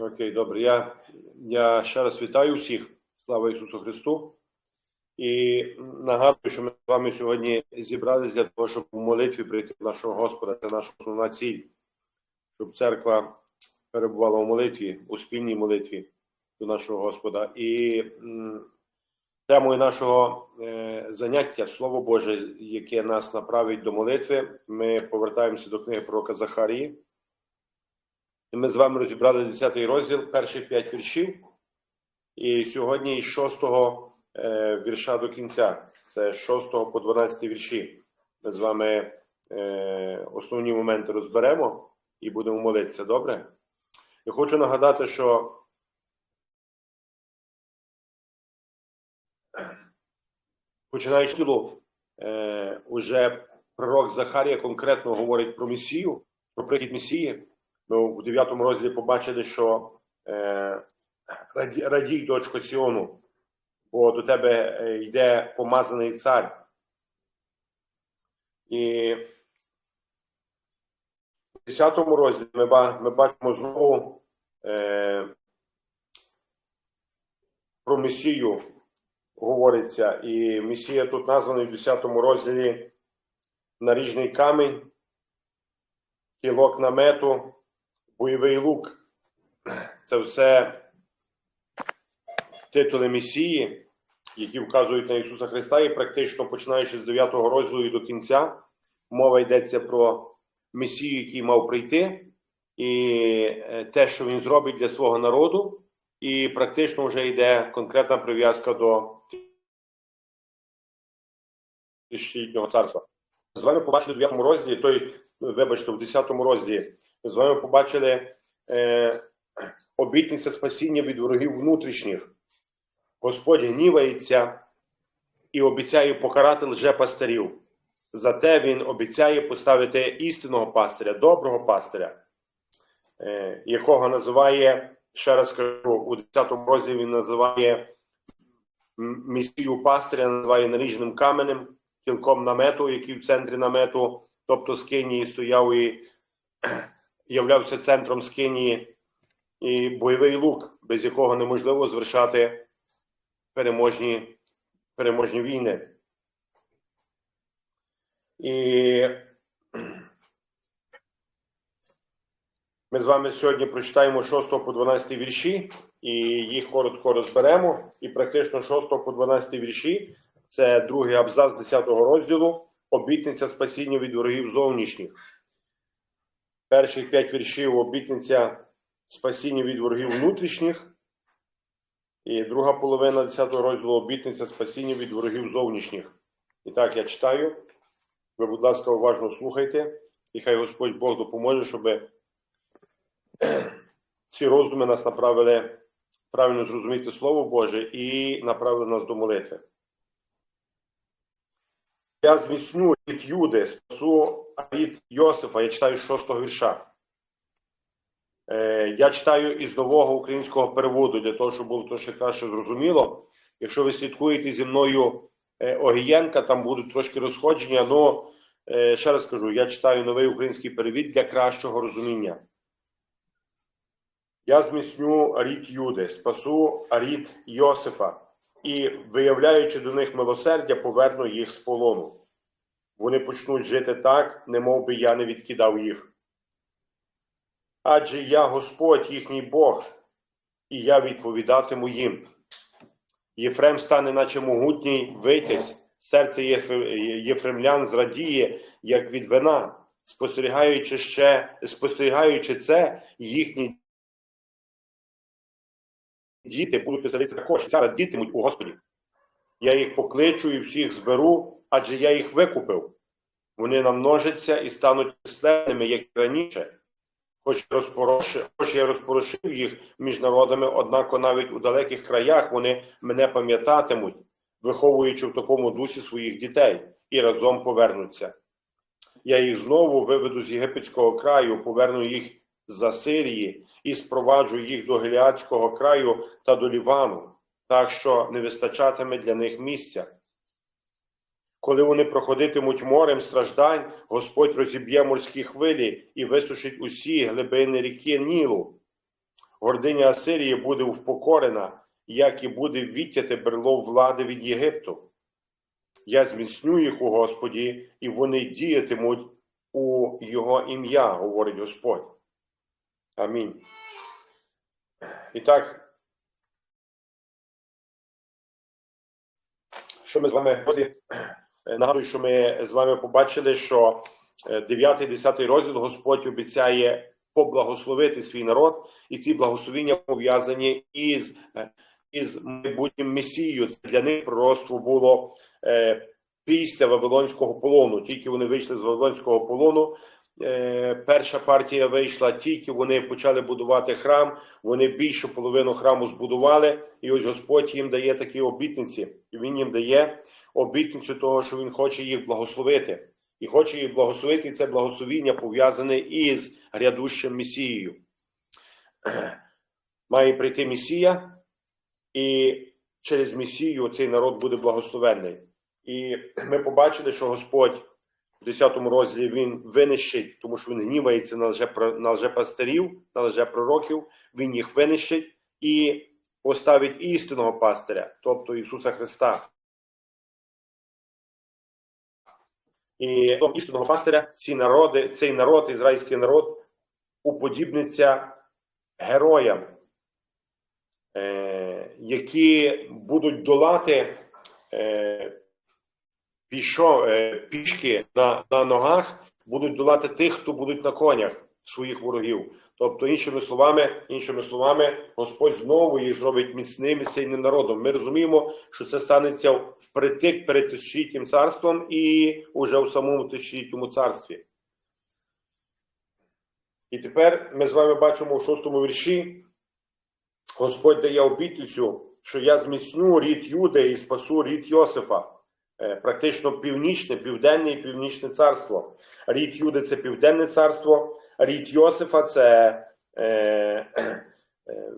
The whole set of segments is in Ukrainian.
Окей, добре. Я, я ще раз вітаю всіх. Слава Ісусу Христу. І нагадую, що ми з вами сьогодні зібралися для того, щоб у молитві прийти до нашого Господа. Це наша основна ціль, щоб церква перебувала у молитві, у спільній молитві до нашого Господа. І темою нашого е, заняття Слово Боже, яке нас направить до молитви, ми повертаємося до книги пророка Захарії. Ми з вами розібрали 10 розділ, перших 5 віршів. І сьогодні із 6 е, вірша до кінця. Це з 6 по 12 вірші. Ми з вами е, основні моменти розберемо і будемо молитися. Добре? Я хочу нагадати, що починаючи цілу, е, уже пророк Захарія конкретно говорить про Месію, про прихід Месії. Ми у 9 розділі побачили, що е, радій, дочко Сіону, бо до тебе е, йде помазаний цар. І в 10 розділі ми, ми бачимо знову е, про Месію говориться. І Месія тут названий в 10 розділі наріжний камінь, кілок намету, бойовий лук. Це все титули Месії, які вказують на Ісуса Христа, і практично починаючи з 9 розділу і до кінця, мова йдеться про Месію, який мав прийти, і е, те, що він зробить для свого народу, і практично вже йде конкретна прив'язка до тисячолітнього царства. З вами побачили в 9 розділі, той, вибачте, в 10 розділі, з вами побачили е, обітниця спасіння від ворогів внутрішніх. Господь гнівається і обіцяє покарати лжепастирів. Зате він обіцяє поставити істинного пастиря, доброго пастиря, е, якого називає, ще раз скажу, у 10 розділі він називає місію пастиря, називає наріжним каменем, кілком намету, який в центрі намету, тобто скинії стояв і являвся центром скинії, і бойовий лук, без якого неможливо звершати переможні, переможні війни. І ми з вами сьогодні прочитаємо 6 по 12 вірші, і їх коротко розберемо. І практично 6 по 12 вірші це другий абзац 10 розділу обітниця спасіння від ворогів зовнішніх. Перших п'ять віршів обітниця спасіння від ворогів внутрішніх. І друга половина 10 розділу обітниця спасіння від ворогів зовнішніх. І так, я читаю. Ви, будь ласка, уважно слухайте, і хай Господь Бог допоможе, щоб ці роздуми нас направили правильно зрозуміти Слово Боже і направили нас до молитви. Я зміцню від Юди, спасу від Йосифа. Я читаю з шостого вірша. Е, Я читаю із нового українського переводу, для того, щоб було трошки краще зрозуміло. Якщо ви слідкуєте зі мною е, Огієнка, там будуть трошки розходження. Ну, е, ще раз кажу, я читаю новий український перевід для кращого розуміння. Я зміцню рід Юди, спасу рід Йосифа і, виявляючи до них милосердя, поверну їх з полону. Вони почнуть жити так, немов би я не відкидав їх. Адже я Господь їхній Бог, і я відповідатиму їм. Єфрем стане, наче могутній витязь, серце єфремлян зрадіє, як від вина, спостерігаючи ще, спостерігаючи це, їхні діти будуть веселитися також, ця радітимуть у Господі. Я їх покличу і всіх зберу, адже я їх викупив. Вони намножаться і стануть численними, як раніше. Хоч, розпорошив, хоч я розпорошив їх між народами, однак навіть у далеких краях вони мене пам'ятатимуть, виховуючи в такому дусі своїх дітей, і разом повернуться. Я їх знову виведу з єгипетського краю, поверну їх з Сирії і спроваджу їх до Гіліадського краю та до Лівану, так що не вистачатиме для них місця. Коли вони проходитимуть морем страждань, Господь розіб'є морські хвилі і висушить усі глибини ріки Нілу. гординя Асирії буде впокорена, як і буде відтяте берло влади від Єгипту. Я зміцню їх у Господі, і вони діятимуть у Його ім'я, говорить Господь. Амінь. І так, що ми з вами нагадую, що ми з вами побачили, що 9-10 розділ Господь обіцяє поблагословити свій народ, і ці благословіння пов'язані із, із майбутнім Месією. Це Для них пророцтво було е, після Вавилонського полону. Тільки вони вийшли з Вавилонського полону. Е, перша партія вийшла, тільки вони почали будувати храм. Вони більшу половину храму збудували, і ось Господь їм дає такі обітниці. Він їм дає обітницю того, що Він хоче їх благословити. І хоче їх благословити, це благословіння пов'язане із грядущим Месією. Має прийти Месія, і через Месію цей народ буде благословенний. І ми побачили, що Господь в 10 розділі він винищить, тому що він гнівається на лже, на на лжепророків, він їх винищить і поставить істинного пастиря, тобто Ісуса Христа. І до істинного пастиря ці народи, цей народ, ізраїльський народ, уподібниться героям, е, які будуть долати е, пішо, е, пішки на, на ногах, будуть долати тих, хто будуть на конях своїх ворогів. Тобто, іншими словами, іншими словами, Господь знову їх зробить міцним і сильним народом. Ми розуміємо, що це станеться впритик перед тисячолітнім царством і уже в самому тисячолітньому царстві. І тепер ми з вами бачимо в шостому вірші, Господь дає обітницю, що я зміцню рід Юди і спасу рід Йосифа. Е, практично північне, південне і північне царство. Рід Юди це південне царство, рід Йосифа це. Е, е,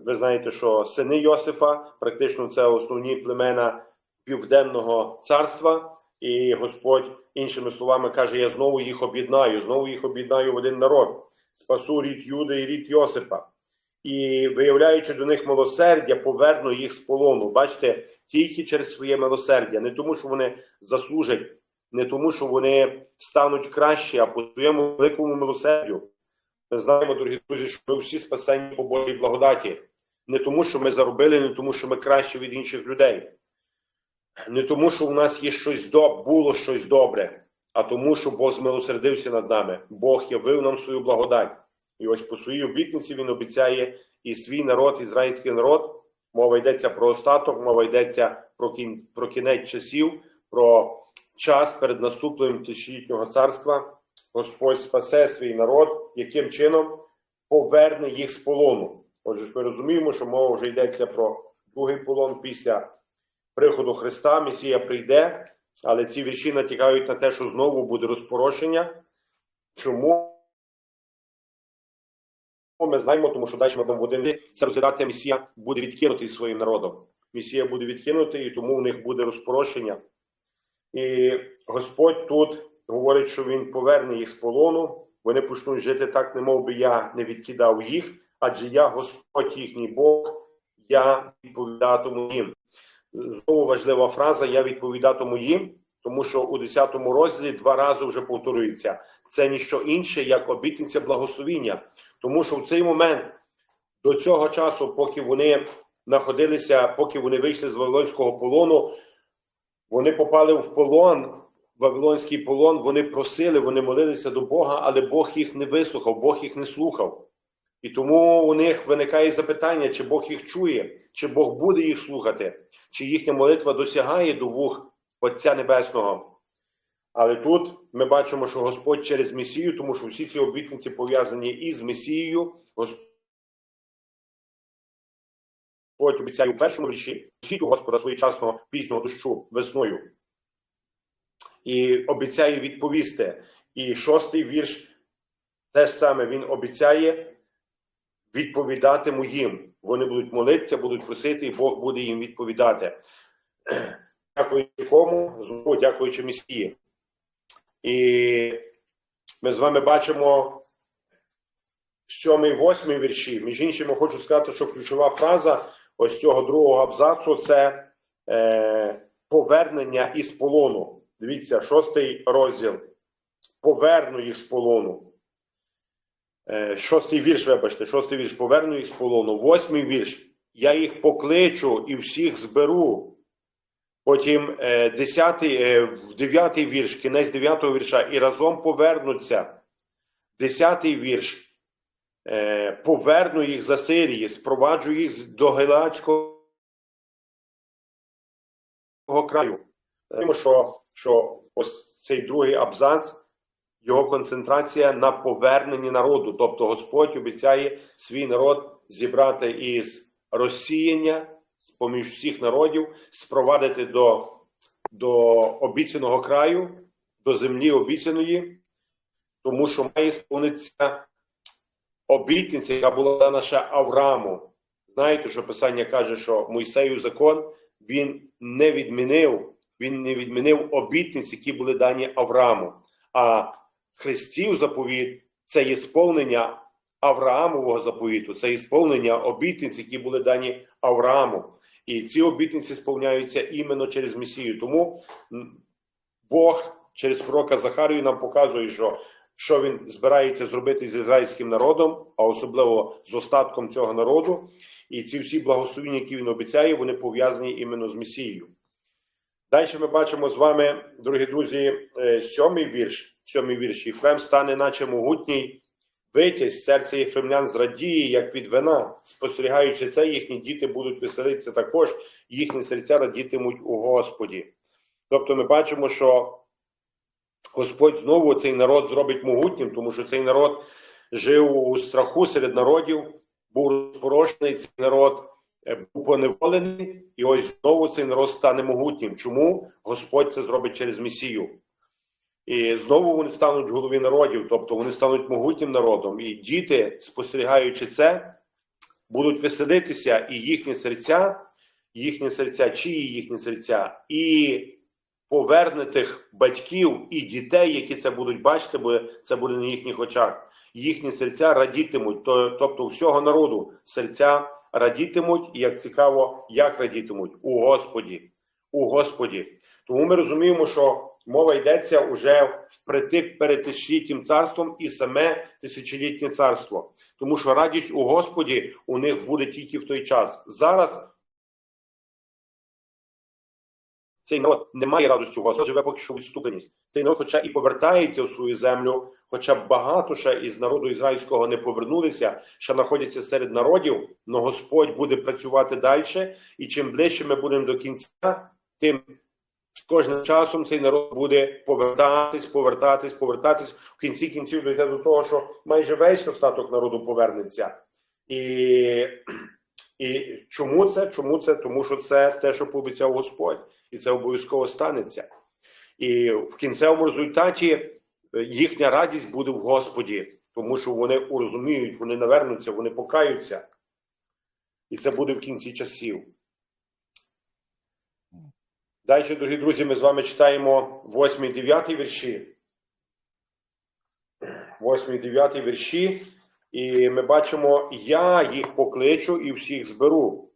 ви знаєте, що сини Йосифа, практично це основні племена Південного царства, і Господь, іншими словами, каже: Я знову їх об'єднаю, знову їх об'єднаю в один народ. Спасу рід Юди і рід Йосипа і, виявляючи до них милосердя, поверну їх з полону. Бачите, тільки через своє милосердя, не тому, що вони заслужать, не тому, що вони стануть краще, а по своєму великому милосердю. Ми знаємо, дорогі друзі, що ми всі спасені по Божій благодаті. Не тому, що ми заробили, не тому, що ми краще від інших людей. Не тому, що у нас є щось доб, було щось добре, а тому, що Бог змилосердився над нами. Бог явив нам свою благодать. І ось по своїй обітниці він обіцяє і свій народ, ізраїльський народ. Мова йдеться про остаток, мова йдеться про кін, про кінець часів, про час перед наступним тисячолітнього царства. Господь спасе свій народ, яким чином поверне їх з полону. Отже, ми розуміємо, що мова вже йдеться про другий полон після приходу Христа. Месія прийде, але ці вірші натякають на те, що знову буде розпорошення. Чому? ми знаємо, тому що далі ми будемо в один розглядати Месія буде відкинутий своїм народом. Месія буде відкинутий, і тому в них буде розпорощення. І Господь тут говорить, що Він поверне їх з полону. Вони почнуть жити так, немов би я не відкидав їх, адже я Господь їхній Бог, я відповідатиму їм. Знову важлива фраза: я відповідатиму їм, тому що у 10 розділі два рази вже повторюється це ніщо інше, як обітниця благословіння. Тому що в цей момент до цього часу, поки вони знаходилися, поки вони вийшли з Вавилонського полону, вони попали в полон. Вавилонський полон, вони просили, вони молилися до Бога, але Бог їх не вислухав, Бог їх не слухав. І тому у них виникає запитання, чи Бог їх чує, чи Бог буде їх слухати, чи їхня молитва досягає до вух Отця Небесного. Але тут ми бачимо, що Господь через Месію, тому що всі ці обітниці пов'язані із Месією. Господь обіцяє у першому вірші у Господа своєчасного пізнього дощу весною. І обіцяє відповісти. І шостий вірш теж саме він обіцяє відповідати моїм. Вони будуть молитися, будуть просити, і Бог буде їм відповідати. Дякуючи кому, знову дякуючи Месії. І ми з вами бачимо сьомий, восьмий вірші. Між іншим, я хочу сказати, що ключова фраза ось цього другого абзацу це е, повернення із полону. Дивіться, шостий розділ. Поверну їх з полону. Е, Шостий вірш, вибачте, шостий вірш поверну їх з полону. Восьмий вірш. Я їх покличу і всіх зберу. Потім е, десятий, е, дев'ятий вірш, кінець дев'ятого вірша, і разом повернуться. Десятий вірш. Поверну їх за Сирії, спроваджу їх до Гелацького краю. Тому що, що ось цей другий абзац його концентрація на поверненні народу. Тобто Господь обіцяє свій народ зібрати із розсіяння поміж всіх народів, спровадити до, до обіцяного краю, до землі обіцяної, тому що має сповнитися обітниця, яка була дана ще Аврааму. Знаєте, що Писання каже, що Мойсею закон він не відмінив, він не відмінив обітниць, які були дані Аврааму. А Христів заповіт це є сповнення Авраамового заповіту, це є сповнення обітниць, які були дані Аврааму. І ці обітниці сповняються іменно через Месію. Тому Бог через пророка Захарію нам показує, що, що він збирається зробити з ізраїльським народом, а особливо з остатком цього народу. І ці всі благословення, які він обіцяє, вони пов'язані іменно з Месією. Далі ми бачимо з вами, дорогі друзі, е, сьомий вірш. Сьомий вірш. Єфрем стане, наче могутній витязь, серце єфремлян зрадіє, як від вина. Спостерігаючи це, їхні діти будуть веселитися також, їхні серця радітимуть у Господі. Тобто ми бачимо, що Господь знову цей народ зробить могутнім, тому що цей народ жив у страху серед народів, був розпорошений цей народ був поневолений, і ось знову цей народ стане могутнім. Чому Господь це зробить через Месію? І знову вони стануть голові народів, тобто вони стануть могутнім народом. І діти, спостерігаючи це, будуть веселитися, і їхні серця, їхні серця, чиї їхні серця, і повернутих батьків і дітей, які це будуть бачити, бо це буде на їхніх очах. Їхні серця радітимуть, тобто всього народу серця радітимуть, і як цікаво, як радітимуть у Господі. У Господі. Тому ми розуміємо, що мова йдеться уже впритик перед тисячолітнім царством і саме тисячолітнє царство. Тому що радість у Господі у них буде тільки в той час. Зараз цей народ не має радості у Господі, живе поки що в відступленні. Цей народ, хоча і повертається у свою землю, хоча багато ще із народу ізраїльського не повернулися, ще знаходяться серед народів, але Господь буде працювати далі. І чим ближче ми будемо до кінця, тим з кожним часом цей народ буде повертатись, повертатись, повертатись. В кінці кінців дійде до того, що майже весь остаток народу повернеться. І, і чому це? Чому це? Тому що це те, що пообіцяв Господь, і це обов'язково станеться. І в кінцевому результаті е, їхня радість буде в Господі, тому що вони урозуміють, вони навернуться, вони покаються. І це буде в кінці часів. Далі, дорогі друзі, ми з вами читаємо 8 і 9 вірші. 8 і 9 вірші. І ми бачимо, я їх покличу і всіх зберу.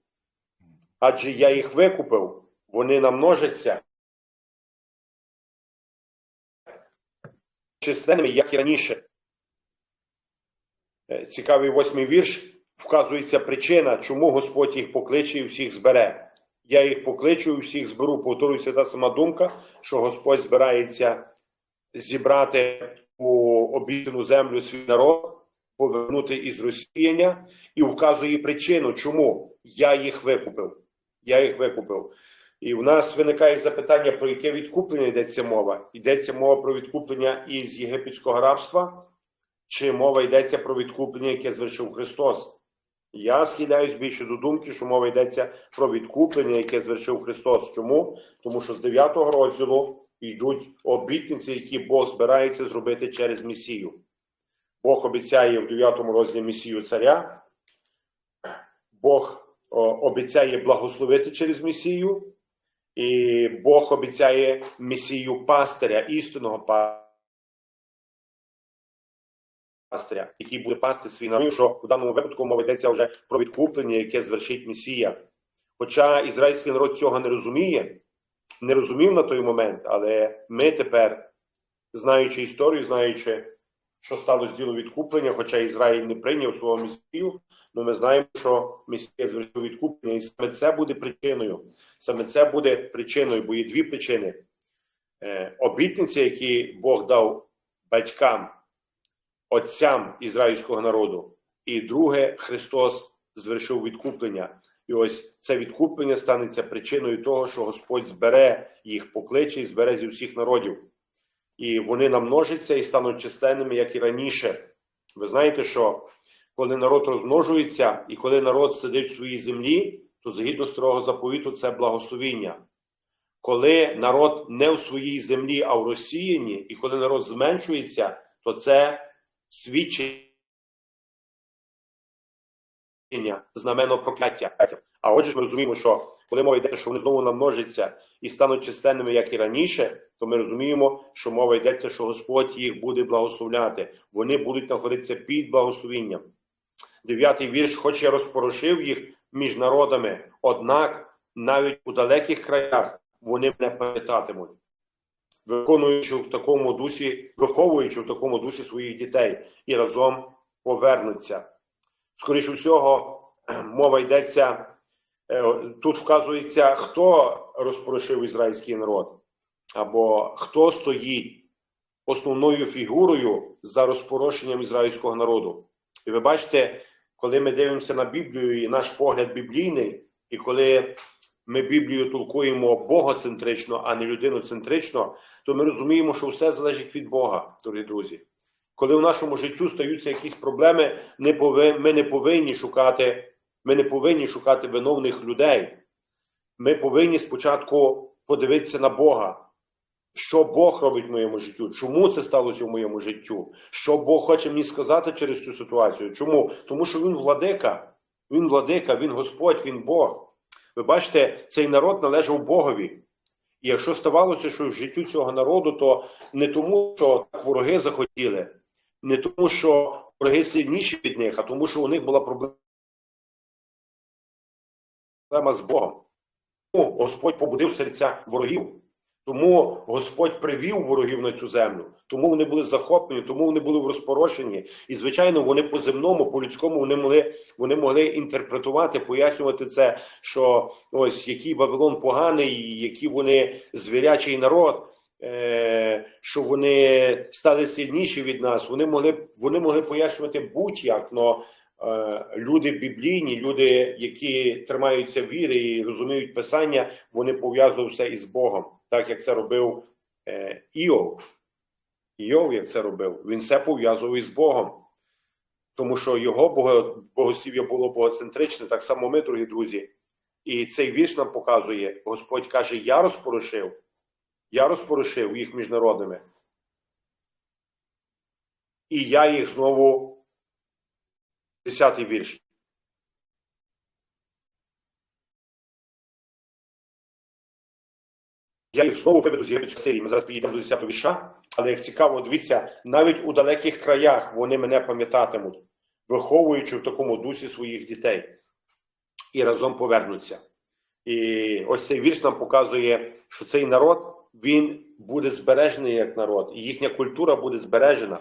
Адже я їх викупив, вони намножаться. Численними, як і раніше. Е, Цікавий восьмий вірш. Вказується причина, чому Господь їх покличе і всіх збере. Я їх покличу і всіх зберу. Повторюється та сама думка, що Господь збирається зібрати у обіцяну землю свій народ, повернути із розсіяння, і вказує причину, чому я їх викупив. Я їх викупив. І в нас виникає запитання, про яке відкуплення йдеться мова. Йдеться мова про відкуплення із єгипетського рабства, чи мова йдеться про відкуплення, яке звершив Христос. Я схиляюсь більше до думки, що мова йдеться про відкуплення, яке звершив Христос. Чому? Тому що з 9 розділу йдуть обітниці, які Бог збирається зробити через Месію. Бог обіцяє в 9 розділі Месію царя, Бог обіцяє благословити через Месію, і Бог обіцяє Месію пастиря, істинного пастиря. який буде пасти свій народ, що в даному випадку мова йдеться вже про відкуплення, яке звершить Месія. Хоча ізраїльський народ цього не розуміє, не розумів на той момент, але ми тепер, знаючи історію, знаючи, що сталося з діло відкуплення, хоча Ізраїль не прийняв свого Месію, але ми знаємо, що Месія звершив відкуплення, і саме це буде причиною. Саме це буде причиною, бо є дві причини. Е, Обітниці, які Бог дав батькам, отцям ізраїльського народу, і друге, Христос звершив відкуплення. І ось це відкуплення станеться причиною того, що Господь збере їх, покличе і збере зі всіх народів. І вони намножаться і стануть численними, як і раніше. Ви знаєте, що коли народ розмножується і коли народ сидить в своїй землі, то згідно старого заповіту це благословіння. Коли народ не в своїй землі, а в розсіянні, і коли народ зменшується, то це свідчення знамено прокляття. А отже, ми розуміємо, що коли мова йде, що вони знову намножаться і стануть численними, як і раніше, то ми розуміємо, що мова йдеться, що Господь їх буде благословляти. Вони будуть знаходитися під благословінням. Дев'ятий вірш, хоч я розпорошив їх між народами, однак навіть у далеких краях вони мене пам'ятатимуть, виконуючи в такому дусі, виховуючи в такому дусі своїх дітей і разом повернуться. Скоріше всього, мова йдеться, е, тут вказується, хто розпорошив ізраїльський народ, або хто стоїть основною фігурою за розпорошенням ізраїльського народу. І ви бачите, коли ми дивимося на Біблію і наш погляд біблійний, і коли ми Біблію толкуємо богоцентрично, а не людиноцентрично, то ми розуміємо, що все залежить від Бога, дорогі друзі. Коли в нашому життю стаються якісь проблеми, ми не повинні шукати, ми не повинні шукати виновних людей. Ми повинні спочатку подивитися на Бога. Що Бог робить в моєму життю? Чому це сталося в моєму життю? Що Бог хоче мені сказати через цю ситуацію? Чому? Тому що Він владика, Він владика, Він Господь, Він Бог. Ви бачите, цей народ належав Богові. І якщо ставалося, що в життю цього народу, то не тому, що так вороги захотіли, не тому, що вороги сильніші від них, а тому, що у них була проблема з Богом. Тому Господь побудив серця ворогів. Тому Господь привів ворогів на цю землю, тому вони були захоплені, тому вони були в розпорошенні. І, звичайно, вони по земному, по людському вони могли вони могли інтерпретувати, пояснювати це, що ось який Вавилон поганий, які вони звірячий народ, е, що вони стали сильніші від нас. Вони могли вони могли пояснювати будь-як, але е, люди біблійні, люди, які тримаються віри і розуміють писання, вони пов'язували все із Богом так як це робив е, Іов. Іов, як це робив, він все пов'язував із Богом. Тому що його бого, богослів'я було богоцентричне, так само ми, дорогі друзі. І цей вірш нам показує, Господь каже: Я розпорошив, я розпорошив їх між народами. І я їх знову, десятий вірш. Я їх знову виведу з єгипетської Сирії. Ми зараз підійдемо до 10 віша. Але як цікаво, дивіться, навіть у далеких краях вони мене пам'ятатимуть, виховуючи в такому дусі своїх дітей і разом повернуться. І ось цей вірш нам показує, що цей народ він буде збережений як народ, і їхня культура буде збережена.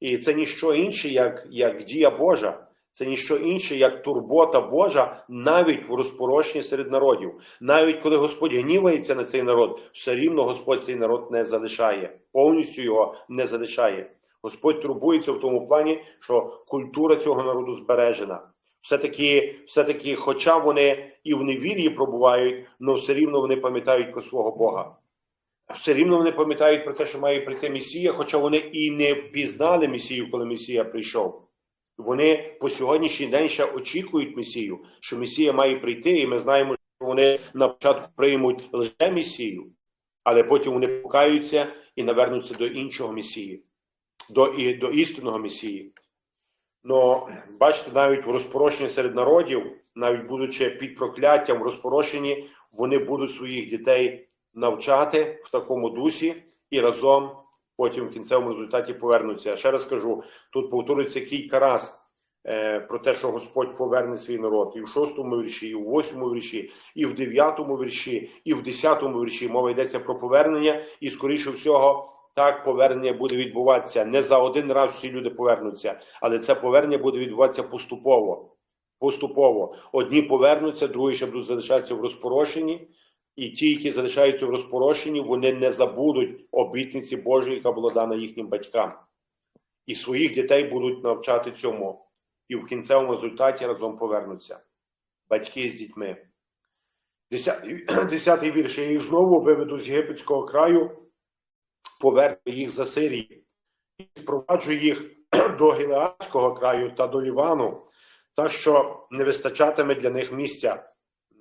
І це ніщо інше, як, як дія Божа. Це ніщо інше, як турбота Божа навіть в розпорошенні серед народів. Навіть коли Господь гнівається на цей народ, все рівно Господь цей народ не залишає, повністю його не залишає. Господь турбується в тому плані, що культура цього народу збережена. Все-таки, все-таки, хоча вони і в невір'ї пробувають, але все рівно вони пам'ятають про свого Бога. Все рівно вони пам'ятають про те, що має прийти Месія, хоча вони і не пізнали Месію, коли Месія прийшов. Вони по сьогоднішній день ще очікують Месію, що Месія має прийти, і ми знаємо, що вони на початку приймуть лише Месію, але потім вони покаються і навернуться до іншого Месії, до, і, до істинного Месії. Но бачите, навіть в розпорошенні серед народів, навіть будучи під прокляттям розпорошенні, вони будуть своїх дітей навчати в такому дусі і разом потім в кінцевому результаті повернуться. Ще раз кажу, тут повторюється кілька раз е, про те, що Господь поверне свій народ. І в шостому вірші, і в восьмому вірші, і в дев'ятому вірші, і в десятому вірші мова йдеться про повернення, і скоріше всього. Так, повернення буде відбуватися не за один раз всі люди повернуться, але це повернення буде відбуватися поступово. Поступово одні повернуться, другі ще будуть залишатися в розпорошенні, і ті, які залишаються в розпорошенні, вони не забудуть обітниці Божої, яка була дана їхнім батькам, і своїх дітей будуть навчати цьому, і в кінцевому результаті разом повернуться батьки з дітьми. Десятий, десятий вірш. Я їх знову виведу з єгипетського краю, поверну їх за Сирії, і спроваджу їх до Гілеадського краю та до Лівану, так що не вистачатиме для них місця.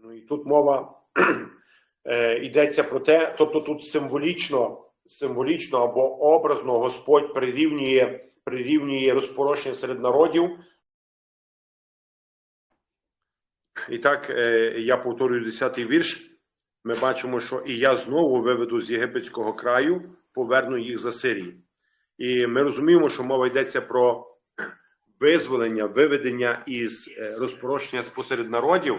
Ну і тут мова е, йдеться про те, тобто тут символічно, символічно або образно Господь прирівнює, прирівнює розпорошення серед народів. І так, е, я повторюю 10-й вірш. Ми бачимо, що і я знову виведу з єгипетського краю, поверну їх за Сирії. І ми розуміємо, що мова йдеться про визволення, виведення із е, розпорошення спосеред народів.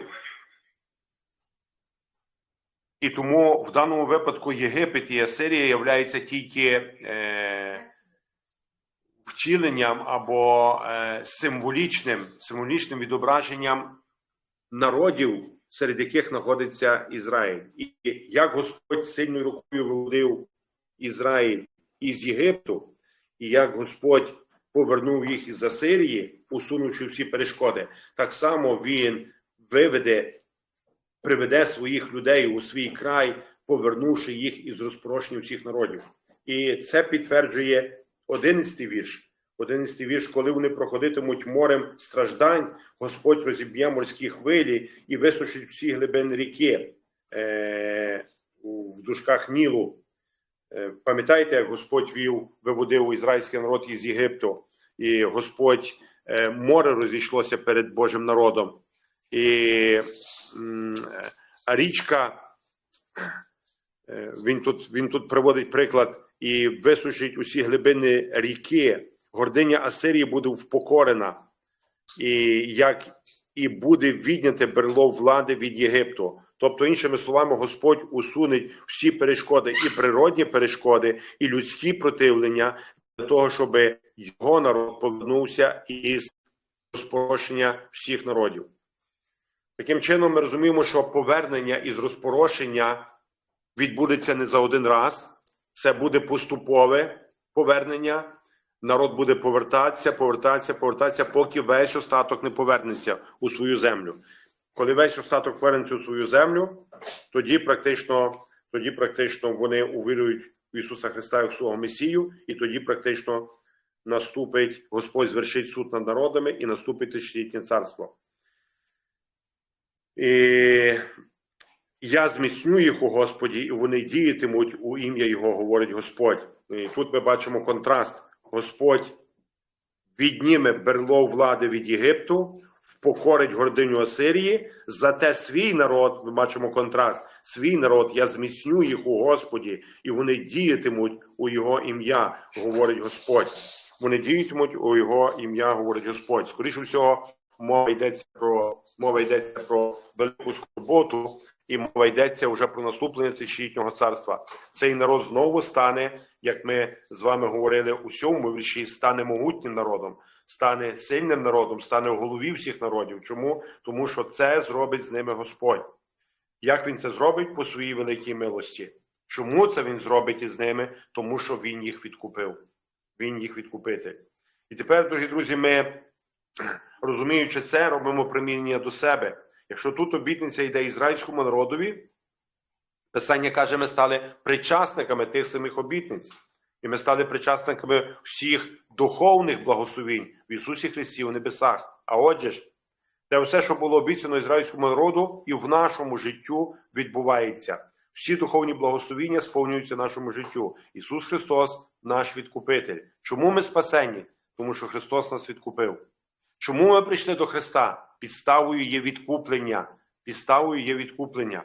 І тому в даному випадку Єгипет і Асирія являються тільки е, втіленням або е, символічним, символічним відображенням народів, серед яких знаходиться Ізраїль. І як Господь сильною рукою виводив Ізраїль із Єгипту, і як Господь повернув їх із Асирії, усунувши всі перешкоди, так само Він виведе, приведе своїх людей у свій край, повернувши їх із розпорошення всіх народів. І це підтверджує 11 вірш. 11 вірш, коли вони проходитимуть морем страждань, Господь розіб'є морські хвилі і висушить всі глибини ріки е, в дужках Нілу. Е, Пам'ятаєте, як Господь вів, виводив ізраїльський народ із Єгипту, і Господь е, море розійшлося перед Божим народом. І річка, е, він тут, він тут приводить приклад і висушить усі глибини ріки. Гординя Асирії буде впокорена, і як і буде відняте берло влади від Єгипту. Тобто, іншими словами, Господь усунеть всі перешкоди, і природні перешкоди, і людські противлення для того, щоб його народ повернувся із розпорошення всіх народів. Таким чином, ми розуміємо, що повернення із розпорошення відбудеться не за один раз, це буде поступове повернення. Народ буде повертатися, повертатися, повертатися, поки весь остаток не повернеться у свою землю. Коли весь остаток повернеться у свою землю, тоді практично, тоді практично вони увірують в Ісуса Христа як свого Месію, і тоді практично наступить Господь звершить суд над народами і наступить тисячолітнє царство. І я зміцню їх у Господі, і вони діятимуть у ім'я Його, говорить Господь. І тут ми бачимо контраст. Господь відніме берло влади від Єгипту, впокорить гординю Асирії, зате свій народ, ми бачимо контраст, свій народ, я зміцню їх у Господі, і вони діятимуть у Його ім'я, говорить Господь. Вони діятимуть у Його ім'я, говорить Господь. Скоріше всього, мова йдеться про мова йдеться про велику скорботу, і мова йдеться вже про наступлення тисячолітнього царства. Цей народ знову стане, як ми з вами говорили у сьомому вірші, стане могутнім народом, стане сильним народом, стане в голові всіх народів. Чому? Тому що це зробить з ними Господь. Як він це зробить по своїй великій милості? Чому це він зробить із ними? Тому що він їх відкупив. Він їх відкупити. І тепер, дорогі друзі, ми, розуміючи це, робимо примінення до себе. Якщо тут обітниця йде ізраїльському народові, Писання каже, ми стали причасниками тих самих обітниць, і ми стали причасниками всіх духовних благословінь в Ісусі Христі у небесах. А отже ж, те все, що було обіцяно ізраїльському народу, і в нашому життю відбувається. Всі духовні благословіння сповнюються нашому життю. Ісус Христос наш відкупитель. Чому ми спасені? Тому що Христос нас відкупив. Чому ми прийшли до Христа? Підставою є відкуплення. Підставою є відкуплення.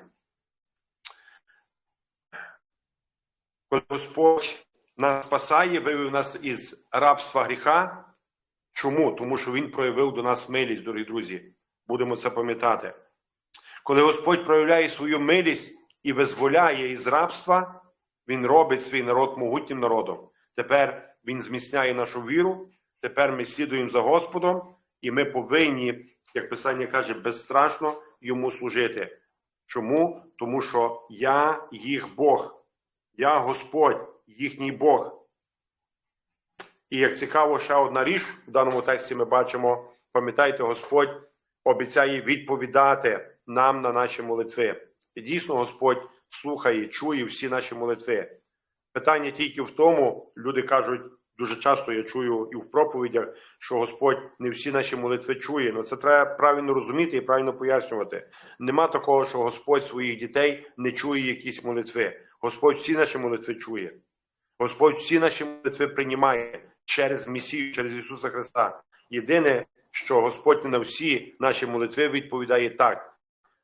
Коли Господь нас спасає, вивів нас із рабства гріха. Чому? Тому що Він проявив до нас милість, дорогі друзі. Будемо це пам'ятати. Коли Господь проявляє свою милість і визволяє із рабства, Він робить свій народ могутнім народом. Тепер Він зміцняє нашу віру, тепер ми слідуємо за Господом, і ми повинні, як Писання каже, безстрашно йому служити. Чому? Тому що я їх Бог, я Господь, їхній Бог. І як цікаво, ще одна річ в даному тексті ми бачимо, пам'ятайте, Господь обіцяє відповідати нам на наші молитви. І дійсно, Господь слухає, чує всі наші молитви. Питання тільки в тому, люди кажуть, дуже часто я чую і в проповідях, що Господь не всі наші молитви чує. Ну це треба правильно розуміти і правильно пояснювати. Нема такого, що Господь своїх дітей не чує якісь молитви. Господь всі наші молитви чує. Господь всі наші молитви приймає через Месію, через Ісуса Христа. Єдине, що Господь не на всі наші молитви відповідає так.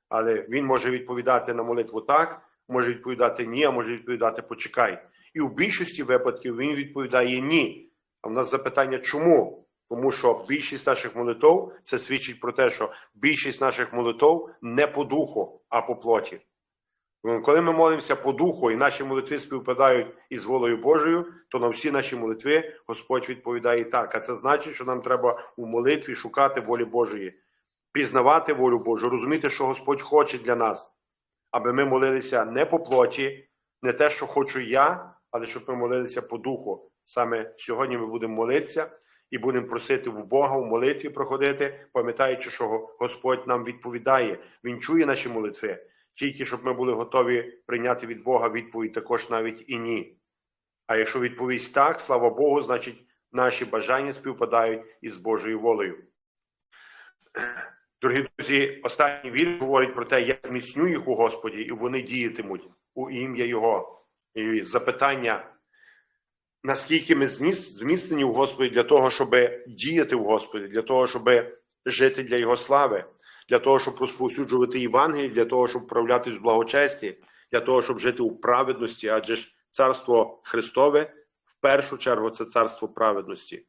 Але Він може відповідати на молитву так, може відповідати ні, а може відповідати почекай. І в більшості випадків він відповідає ні. А в нас запитання чому? Тому що більшість наших молитв це свідчить про те, що більшість наших молитв не по духу, а по плоті. Коли ми молимося по духу і наші молитви співпадають із волею Божою, то на всі наші молитви Господь відповідає так. А це значить, що нам треба у молитві шукати волі Божої, пізнавати волю Божу, розуміти, що Господь хоче для нас, аби ми молилися не по плоті, не те, що хочу я, але щоб ми молилися по духу. Саме сьогодні ми будемо молитися і будемо просити в Бога в молитві проходити, пам'ятаючи, що Господь нам відповідає, Він чує наші молитви, тільки щоб ми були готові прийняти від Бога відповідь також навіть і ні. А якщо відповість так, слава Богу, значить наші бажання співпадають із Божою волею. Дорогі друзі, останній вірш говорить про те, я зміцню їх у Господі, і вони діятимуть у ім'я Його. І запитання, наскільки ми зміцнені в Господі для того, щоб діяти в Господі, для того, щоб жити для Його слави, для того, щоб розповсюджувати Євангеліє, для того, щоб вправлятись в благочесті, для того, щоб жити у праведності, адже ж царство Христове в першу чергу це царство праведності.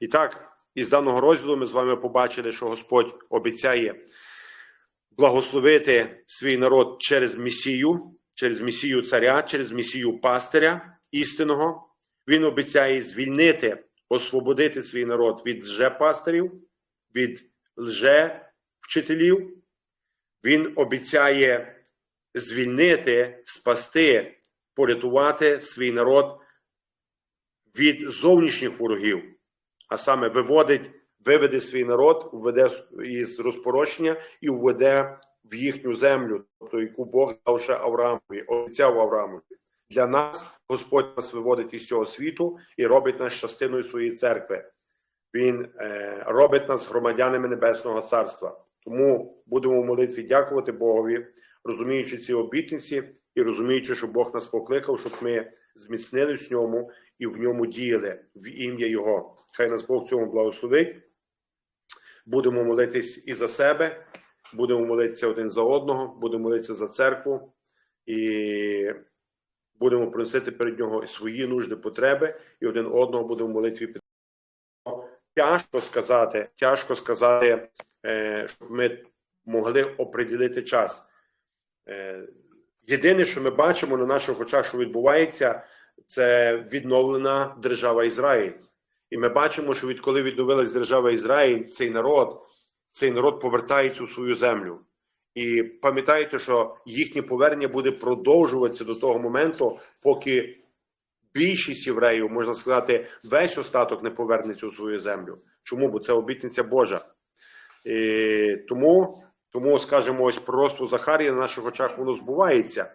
І так, із даного розділу ми з вами побачили, що Господь обіцяє благословити свій народ через Месію, через Месію царя, через Месію пастиря істинного. Він обіцяє звільнити, освободити свій народ від лжепастирів, від лжевчителів. Він обіцяє звільнити, спасти, порятувати свій народ від зовнішніх ворогів а саме виводить, виведе свій народ, введе із розпорощення і введе в їхню землю, тобто яку Бог дав ще Авраамові, обіцяв Авраамові. Для нас Господь нас виводить із цього світу і робить нас частиною своєї церкви. Він е, робить нас громадянами Небесного Царства. Тому будемо в молитві дякувати Богові, розуміючи ці обітниці і розуміючи, що Бог нас покликав, щоб ми зміцнились в ньому і в ньому діяли в ім'я Його. Хай нас Бог цьому благословить. Будемо молитись і за себе, будемо молитися один за одного, будемо молитися за церкву і будемо приносити перед нього свої нужди, потреби, і один одного будемо в молитві під. Тяжко сказати, тяжко сказати, е, щоб ми могли оприділити час. Е, Єдине, що ми бачимо на наших очах, що відбувається, це відновлена держава Ізраїль. І ми бачимо, що відколи відновилась держава Ізраїль, цей народ, цей народ повертається у свою землю. І пам'ятайте, що їхнє повернення буде продовжуватися до того моменту, поки більшість євреїв, можна сказати, весь остаток не повернеться у свою землю. Чому? Бо це обітниця Божа. І тому, тому, скажімо, ось пророцтво Захарія на наших очах воно збувається.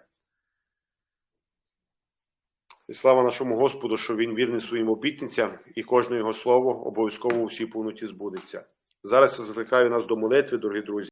І слава нашому Господу, що він вірний своїм обітницям, і кожне його слово обов'язково у всій повноті збудеться. Зараз закликаю нас до молитви, дорогі друзі.